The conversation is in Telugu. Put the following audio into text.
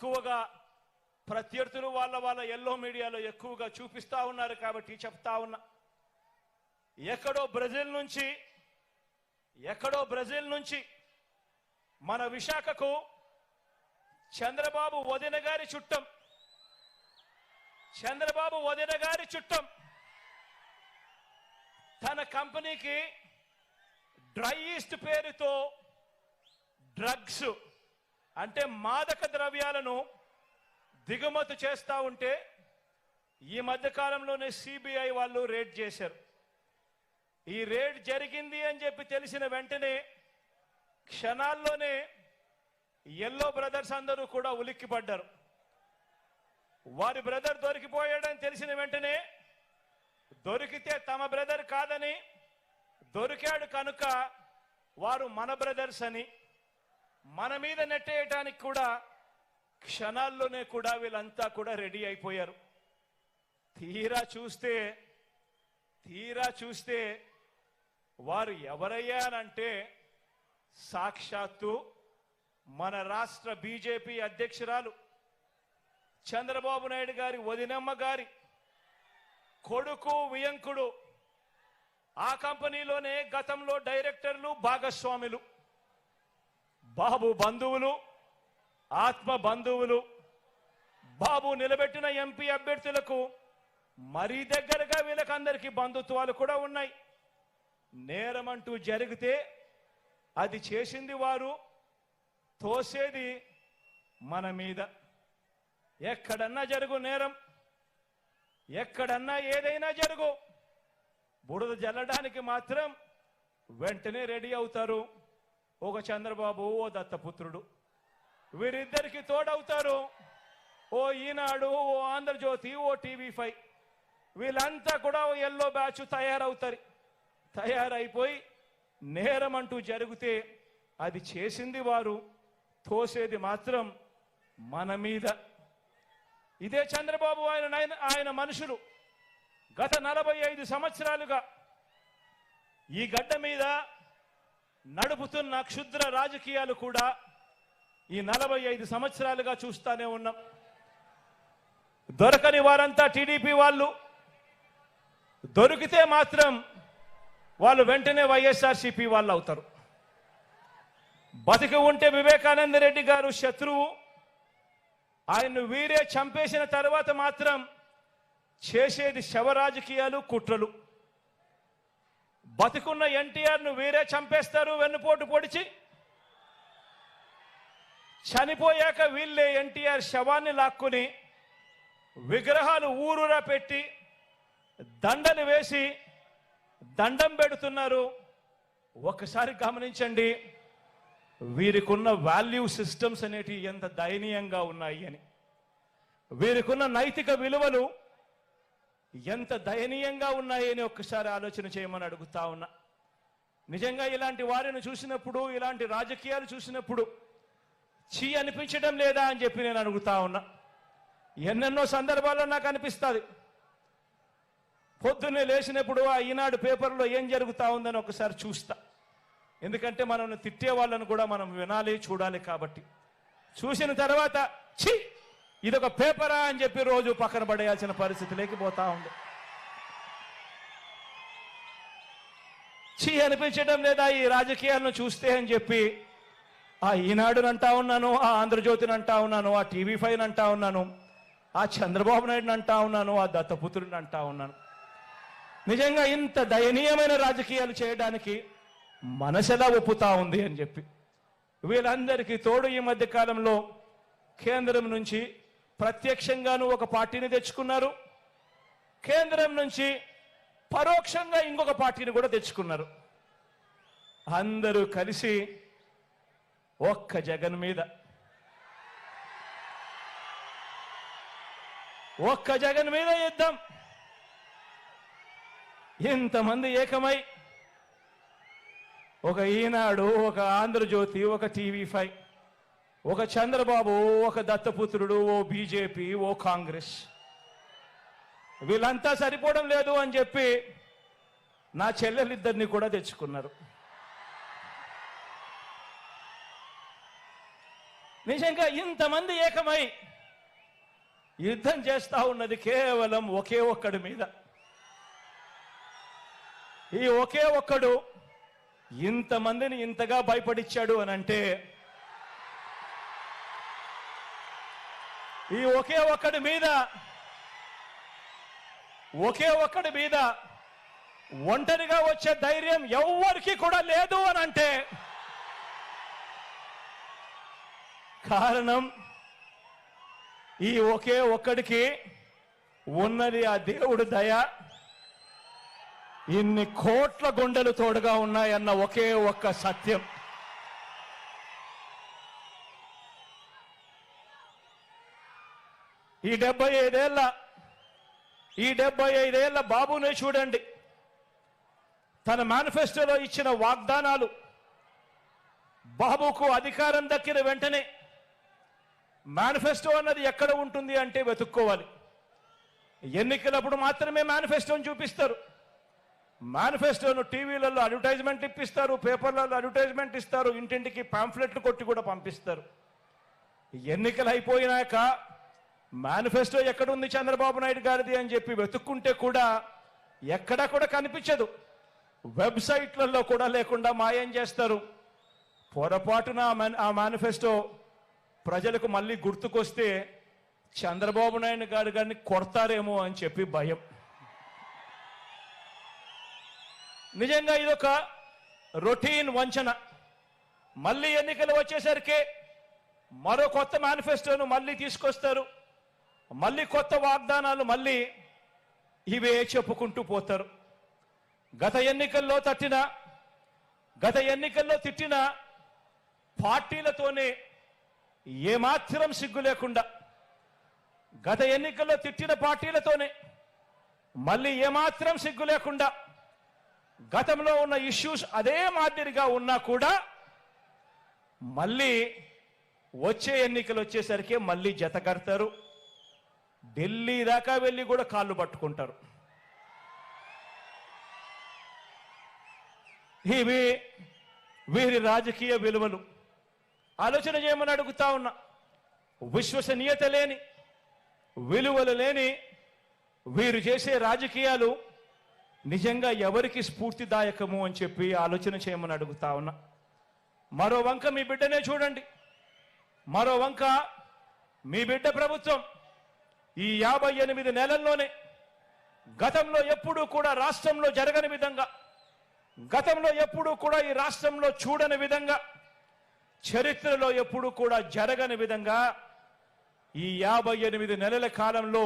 ఎక్కువగా ప్రత్యర్థులు వాళ్ళ వాళ్ళ ఎల్లో మీడియాలో ఎక్కువగా చూపిస్తా ఉన్నారు కాబట్టి చెప్తా ఉన్నా. ఎక్కడో బ్రెజిల్ నుంచి ఎక్కడో బ్రెజిల్ నుంచి మన విశాఖకు చంద్రబాబు వదిన గారి చుట్టం చంద్రబాబు వదిన గారి చుట్టం తన కంపెనీకి డ్రై ఈస్ట్ పేరుతో డ్రగ్స్ అంటే మాదక ద్రవ్యాలను దిగుమతి చేస్తూ ఉంటే ఈ మధ్య కాలంలోనే సిబిఐ వాళ్ళు రేడ్ చేశారు. ఈ రేడ్ జరిగింది అని చెప్పి తెలిసిన వెంటనే క్షణాల్లోనే ఎల్లో బ్రదర్స్ అందరూ కూడా ఉలిక్కిపడ్డారు. వారి బ్రదర్ దొరికిపోయాడని తెలిసిన వెంటనే దొరికితే తమ బ్రదర్ కాదని దొరికాడు కనుక వారు మన బ్రదర్స్ అని మన మీద నెట్టేయటానికి కూడా క్షణాల్లోనే కూడా వీళ్ళంతా కూడా రెడీ అయిపోయారు. తీరా చూస్తే తీరా చూస్తే వారు ఎవరయ్యానంటే సాక్షాత్తు మన రాష్ట్ర బీజేపీ అధ్యక్షురాలు చంద్రబాబు నాయుడు గారి వదినమ్మ గారి కొడుకు వియంకుడు. ఆ కంపెనీలోనే గతంలో డైరెక్టర్లు భాగస్వాములు. బాబు బంధువులు ఆత్మ బంధువులు బాబు నిలబెట్టిన ఎంపీ అభ్యర్థులకు మరీ దగ్గరగా వీళ్ళకందరికీ బంధుత్వాలు కూడా ఉన్నాయి. నేరమంటూ జరిగితే అది చేసింది వారు తోసేది మన మీద. ఎక్కడన్నా జరుగు నేరం ఎక్కడన్నా ఏదైనా జరుగు. బురద జల్లడానికి మాత్రం వెంటనే రెడీ అవుతారు. ఒక చంద్రబాబు ఓ దత్తపుత్రుడు. వీరిద్దరికి తోడవుతారు. ఓ ఈనాడు ఓ ఆంధ్రజ్యోతి ఓ టీవీ ఫైవ్. వీళ్ళంతా కూడా ఓ ఎల్లో బ్యాచ్ తయారవుతారు. తయారైపోయి నేరం అంటూ జరిగితే అది చేసింది వారు. తోసేది మాత్రం మన మీద. ఇదే చంద్రబాబు ఆయన ఆయన మనుషులు. గత నలభై ఐదు సంవత్సరాలుగా ఈ గడ్డ మీద నడుపుతున్న క్షుద్ర రాజకీయాలు కూడా ఈ నలభై ఐదు సంవత్సరాలుగా చూస్తానే ఉన్నాం. దొరకని వారంతా టీడీపీ వాళ్ళు దొరికితే మాత్రం వాళ్ళు వెంటనే వైఎస్ఆర్సీపీ వాళ్ళు అవుతారు. బతికి ఉంటే వివేకానంద రెడ్డి గారు శత్రువు. ఆయన్ను వీరే చంపేసిన తర్వాత మాత్రం చేసేది శవ రాజకీయాలు కుట్రలు. బతికున్న ఎన్టీఆర్ను వీరే చంపేస్తారు వెన్నుపోటు పొడిచి. చనిపోయాక వీళ్ళే ఎన్టీఆర్ శవాన్ని లాక్కుని విగ్రహాలు ఊరూరా పెట్టి దండలు వేసి దండం పెడుతున్నారు. ఒకసారి గమనించండి వీరికున్న వాల్యూ సిస్టమ్స్ అనేటివి ఎంత దయనీయంగా ఉన్నాయి అని. వీరికున్న నైతిక విలువలు ఎంత దయనీయంగా ఉన్నాయని ఒక్కసారి ఆలోచన చేయమని అడుగుతా ఉన్నా. నిజంగా ఇలాంటి వారిని చూసినప్పుడు ఇలాంటి రాజకీయాలు చూసినప్పుడు చీ అనిపించడం లేదా అని చెప్పి నేను అడుగుతా ఉన్నా. ఎన్నెన్నో సందర్భాల్లో నాకు అనిపిస్తుంది. పొద్దున్నే లేచినప్పుడు ఆ ఈనాడు పేపర్లో ఏం జరుగుతా ఉందని ఒకసారి చూస్తా. ఎందుకంటే మనల్ని తిట్టే వాళ్ళని కూడా మనం వినాలి చూడాలి కాబట్టి. చూసిన తర్వాత ఛీ ఇదొక పేపరా అని చెప్పి రోజు పక్కన పడేయాల్సిన పరిస్థితి లేకపోతా ఉంది. చీ అనిపించడం లేదా ఈ రాజకీయాలను చూస్తే అని చెప్పి ఆ ఈనాడుని అంటా ఉన్నాను ఆ ఆంధ్రజ్యోతిని అంటా ఉన్నాను ఆ టీవీ ఫైవ్ అంటా ఉన్నాను ఆ చంద్రబాబు నాయుడుని అంటా ఉన్నాను ఆ దత్తపుత్రుడిని అంటా ఉన్నాను. నిజంగా ఇంత దయనీయమైన రాజకీయాలు చేయడానికి మనసెలా ఒప్పుతా ఉంది అని చెప్పి. వీళ్ళందరికీ తోడు ఈ మధ్య కాలంలో కేంద్రం నుంచి ప్రత్యక్షంగాను ఒక పార్టీని తెచ్చుకున్నారు. కేంద్రం నుంచి పరోక్షంగా ఇంకొక పార్టీని కూడా తెచ్చుకున్నారు. అందరూ కలిసి ఒక్క జగన్ మీద. ఒక్క జగన్ మీద యుద్ధం. ఇంతమంది ఏకమై. ఒక ఈనాడు ఒక ఆంధ్రజ్యోతి ఒక టీవీ ఫైవ్. ఒక చంద్రబాబు ఒక దత్తపుత్రుడు ఓ బీజేపీ ఓ కాంగ్రెస్. వీళ్ళంతా సరిపోవడం లేదు అని చెప్పి నా చెల్లెలిద్దరిని కూడా తెచ్చుకున్నారు. నిజంగా ఇంతమంది ఏకమై యుద్ధం చేస్తా ఉన్నది కేవలం ఒకే ఒక్కడి మీద. ఈ ఒకే ఒక్కడు ఇంతమందిని ఇంతగా భయపడిచ్చాడు అని అంటే ఈ ఒకే ఒక్కడి మీద ఒకే ఒక్కడి మీద ఒంటరిగా వచ్చే ధైర్యం ఎవ్వరికి కూడా లేదు అని అంటే కారణం ఈ ఒకే ఒక్కడికి ఉన్నది ఆ దేవుడు దయ. ఇన్ని కోట్ల గుండెలు తోడుగా ఉన్నాయన్న ఒకే ఒక్క సత్యం. ఈ డెబ్బై ఐదేళ్ళ ఈ డెబ్బై ఐదేళ్ళ బాబునే చూడండి. తన మేనిఫెస్టోలో ఇచ్చిన వాగ్దానాలు బాబుకు అధికారం దక్కిన వెంటనే మేనిఫెస్టో అన్నది ఎక్కడ ఉంటుంది అంటే వెతుక్కోవాలి. ఎన్నికలప్పుడు మాత్రమే మేనిఫెస్టోని చూపిస్తారు. మేనిఫెస్టోను టీవీలలో అడ్వర్టైజ్మెంట్ ఇప్పిస్తారు పేపర్లలో అడ్వర్టైజ్మెంట్ ఇస్తారు ఇంటింటికి పాంఫ్లెట్లు కొట్టి కూడా పంపిస్తారు. ఎన్నికలు అయిపోయినాక మేనిఫెస్టో ఎక్కడుంది చంద్రబాబు నాయుడు గారిది అని చెప్పి వెతుక్కుంటే కూడా ఎక్కడా కూడా కనిపించదు. వెబ్సైట్లలో కూడా లేకుండా మాయం చేస్తారు. పొరపాటున ఆ ఆ మేనిఫెస్టో ప్రజలకు మళ్ళీ గుర్తుకొస్తే చంద్రబాబు నాయుడు గారు గారిని కొడతారేమో అని చెప్పి భయం. నిజంగా ఇదొక రొటీన్ వంచన. మళ్ళీ ఎన్నికలు వచ్చేసరికి మరో కొత్త మేనిఫెస్టోను మళ్ళీ తీసుకొస్తారు. మళ్ళీ కొత్త వాగ్దానాలు మళ్ళీ ఇవే చెప్పుకుంటూ పోతారు. గత ఎన్నికల్లో తట్టిన గత ఎన్నికల్లో తిట్టిన పార్టీలతోనే ఏమాత్రం సిగ్గు లేకుండా గత ఎన్నికల్లో తిట్టిన పార్టీలతోనే మళ్ళీ ఏమాత్రం సిగ్గు లేకుండా గతంలో ఉన్న ఇష్యూస్ అదే మాదిరిగా ఉన్నా కూడా మళ్ళీ వచ్చే ఎన్నికలు వచ్చేసరికి మళ్ళీ జత కడతారు. ఢిల్లీ దాకా వెళ్ళి కూడా కాళ్ళు పట్టుకుంటారు. ఇవి వీరి రాజకీయ విలువలు. ఆలోచన చేయమని అడుగుతా ఉన్నా. విశ్వసనీయత లేని విలువలు లేని వీరు చేసే రాజకీయాలు నిజంగా ఎవరికి స్ఫూర్తిదాయకము అని చెప్పి ఆలోచన చేయమని అడుగుతా ఉన్నా. మరో వంక మీ బిడ్డనే చూడండి. మరో వంక మీ బిడ్డ ప్రభుత్వం. ఈ యాభై ఎనిమిది నెలల్లోనే గతంలో ఎప్పుడూ కూడా రాష్ట్రంలో జరగని విధంగా గతంలో ఎప్పుడూ కూడా ఈ రాష్ట్రంలో చూడని విధంగా చరిత్రలో ఎప్పుడూ కూడా జరగని విధంగా ఈ యాభై ఎనిమిది నెలల కాలంలో